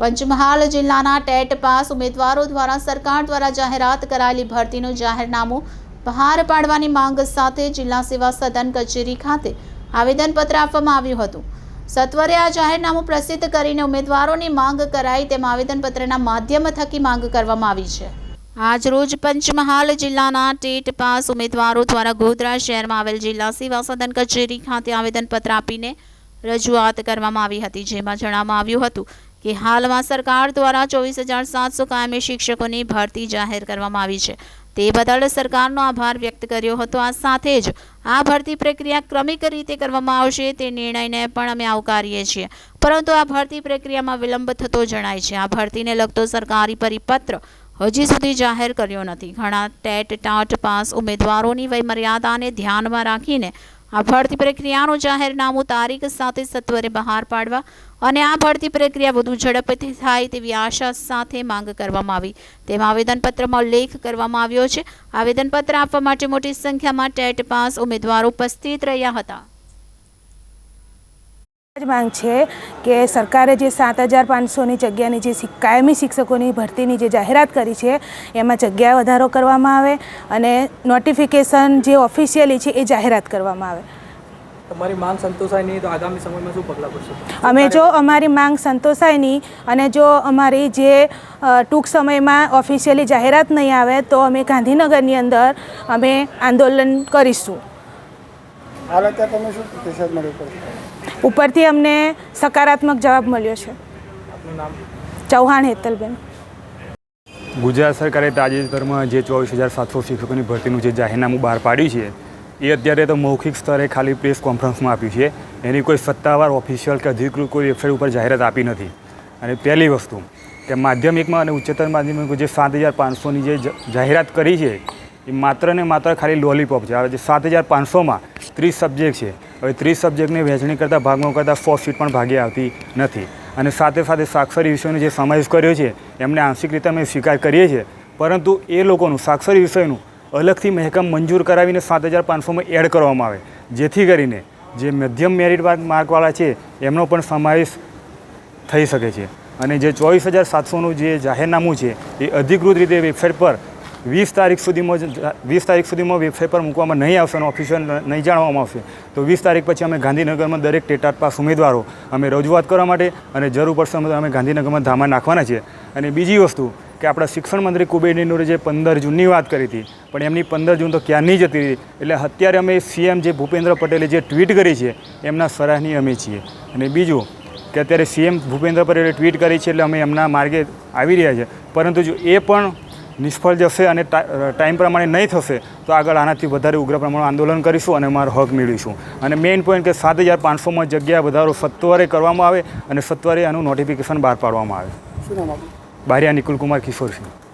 પંચમહાલ જિલ્લાના TET pass ઉમેદવારો દ્વારા સરકાર દ્વારા જાહેરાત કરાયેલી ભરતીનું જાહેરનામું બહાર પાડવાની માંગ સાથે જિલ્લા સેવા સદન કચેરી ખાતે આવેદનપત્ર આપવામાં આવ્યું હતું. સત્વરે આ જાહેરનામું પ્રસિદ્ધ કરીને ઉમેદવારોની માંગ કરાઈ તેમ આવેદનપત્રના માધ્યમ થકી માંગ કરવામાં આવી છે. આજરોજ પંચમહાલ જિલ્લાના ટેટ પાસ ઉમેદવારો દ્વારા ગોધરા શહેરમાં આવેલ જિલ્લા સેવા સદન કચેરી ખાતે આવેદનપત્ર આપીને રજૂઆત કરવામાં આવી હતી, જેમાં જણાવવામાં આવ્યું હતું કે હાલમાં સરકાર દ્વારા ચોવીસ હજાર સાતસો કાયમી શિક્ષકોની ભરતી જાહેર કરવામાં આવી છે. તે બદલ સરકારનો આભાર વ્યક્ત કર્યો હતો. આ સાથે જ આ ભરતી પ્રક્રિયા ક્રમિક રીતે કરવામાં આવશે તે નિર્ણયને પણ અમે આવકારીએ છીએ. પરંતુ આ ભરતી પ્રક્રિયામાં વિલંબ થતો જણાય છે. આ ભરતીને લગતો સરકારી પરિપત્ર હજી સુધી જાહેર કર્યો નથી. ઘણા ટેટ ટાટ પાસ ઉમેદવારોની વયમર્યાદાને ધ્યાનમાં રાખીને આ ભરતી પ્રક્રિયાનું જાહેરનામું તારીખ સાથે સત્વરે બહાર પાડવા અને આ ભરતી પ્રક્રિયા વધુ ઝડપથી થાય તેવી આશા સાથે માંગ કરવામાં આવી. તેમાં આવેદનપત્રમાં ઉલ્લેખ કરવામાં આવ્યો છે. આવેદનપત્ર આપવા માટે મોટી સંખ્યામાં ટેટ પાસ ઉમેદવારો ઉપસ્થિત રહ્યા હતા. માંગ છે કે સરકારે જે સાત હજાર પાંચસોની જગ્યાની જે કાયમી શિક્ષકોની ભરતીની જે જાહેરાત કરી છે, એમાં જગ્યા વધારો કરવામાં આવે અને નોટિફિકેશન જે ઓફિશિયલી છે એ જાહેરાત કરવામાં આવે. તમારી માંગ સંતોષાય નહીં તો આગામી સમયમાં શું પગલાં ભરશો? અમે જો અમારી માંગ સંતોષાય નહીં અને જો અમારી જે ટૂંક સમયમાં ઓફિશિયલી જાહેરાત નહીં આવે તો અમે ગાંધીનગરની અંદર અમે આંદોલન કરીશું. હાલ અત્યારે તમે શું પ્રતિસાદ મળ્યો ઉપરથી અમને સકારાત્મક જવાબ મળ્યો છે. આપનું નામ? ચૌહાણ હેતલબેન. ગુજરાત સરકારે તાજેતરમાં જે ચોવીસ હજાર સાતસો શિક્ષકોની ભરતીનું જે જાહેરનામું બહાર પાડ્યું છે એ અત્યારે તો મૌખિક સ્તરે ખાલી પ્રેસ કોન્ફરન્સમાં આપ્યું છે. એની કોઈ સત્તાવાર ઓફિશિયલ કે અધિકૃત કોઈ વેબસાઇટ ઉપર જાહેરાત આપી નથી. અને પહેલી વસ્તુ, કે માધ્યમિકમાં અને ઉચ્ચતર માધ્યમિક જે સાત હજાર પાંચસોની જે, જાહેરાત કરી છે, એ માત્ર ને માત્ર ખાલી લોલીપોપ છે. હવે જે સાત હજાર પાંચસોમાં ત્રીસ સબ્જેક્ટ છે, હવે ત્રીસ સબ્જેક્ટની વહેંચણી કરતાં ભાગમાં કરતાં સો સીટ પણ ભાગે આવતી નથી. અને સાથે સાથે સાક્ષરી વિષયનો જે સમાવેશ કર્યો છે, એમને આંશિક રીતે અમે સ્વીકાર કરીએ છીએ. પરંતુ એ લોકોનું, સાક્ષરી વિષયનું અલગથી મહેકમ મંજૂર કરાવીને સાત હજાર પાંચસોમાં એડ કરવામાં આવે. જેથી કરીને જે મધ્યમ મેરિટ માર્કવાળા છે, એમનો પણ સમાવેશ થઈ શકે છે. અને જે ચોવીસ હજાર સાતસોનું જે જાહેરનામું છે, એ અધિકૃત રીતે વેબસાઇટ પર વીસ તારીખ સુધીમાં વીસ તારીખ સુધીમાં વેબસાઇટ પર મૂકવામાં નહીં આવશે અને ઓફિશિયલ નહીં જાણવામાં આવશે. તો વીસ તારીખ પછી અમે ગાંધીનગરમાં દરેક ટેટાટ પાસ ઉમેદવારો. અમે રજૂઆત કરવા માટે અને જરૂર પડશે અમે ગાંધીનગરમાં ધામા નાખવાના છીએ અને બીજી વસ્તુ કે આપણા શિક્ષણ મંત્રી કુબેરનીનુરે જે પંદર જૂનની વાત કરી હતી, પણ એમની પંદર જૂન તો ક્યાંની જતી હતી? એટલે અત્યારે અમે સીએમ જે ભૂપેન્દ્ર પટેલે જે ટ્વીટ કરી છે, એમના સરાહની અમે છીએ. અને બીજું કે અત્યારે સીએમ ભૂપેન્દ્ર પટેલે ટ્વીટ કરી છે એટલે અમે એમના માર્ગે આવી રહ્યા છે. પરંતુ જો એ પણ નિષ્ફળ જશે અને ટાઈમ પ્રમાણે નહીં થશે, તો આગળ આનાથી વધારે ઉગ્ર પ્રમાણમાં આંદોલન કરીશું અને અમારો હક મેળવીશું. અને મેઇન પોઈન્ટ કે સાત હજાર પાંચસોમાં જગ્યા વધારો સત્વરે કરવામાં આવે અને સત્વરે આનું નોટિફિકેશન બહાર પાડવામાં આવે. શું નામ આપનું બારિયા નિકુલ કુમાર કિશોરસિંહ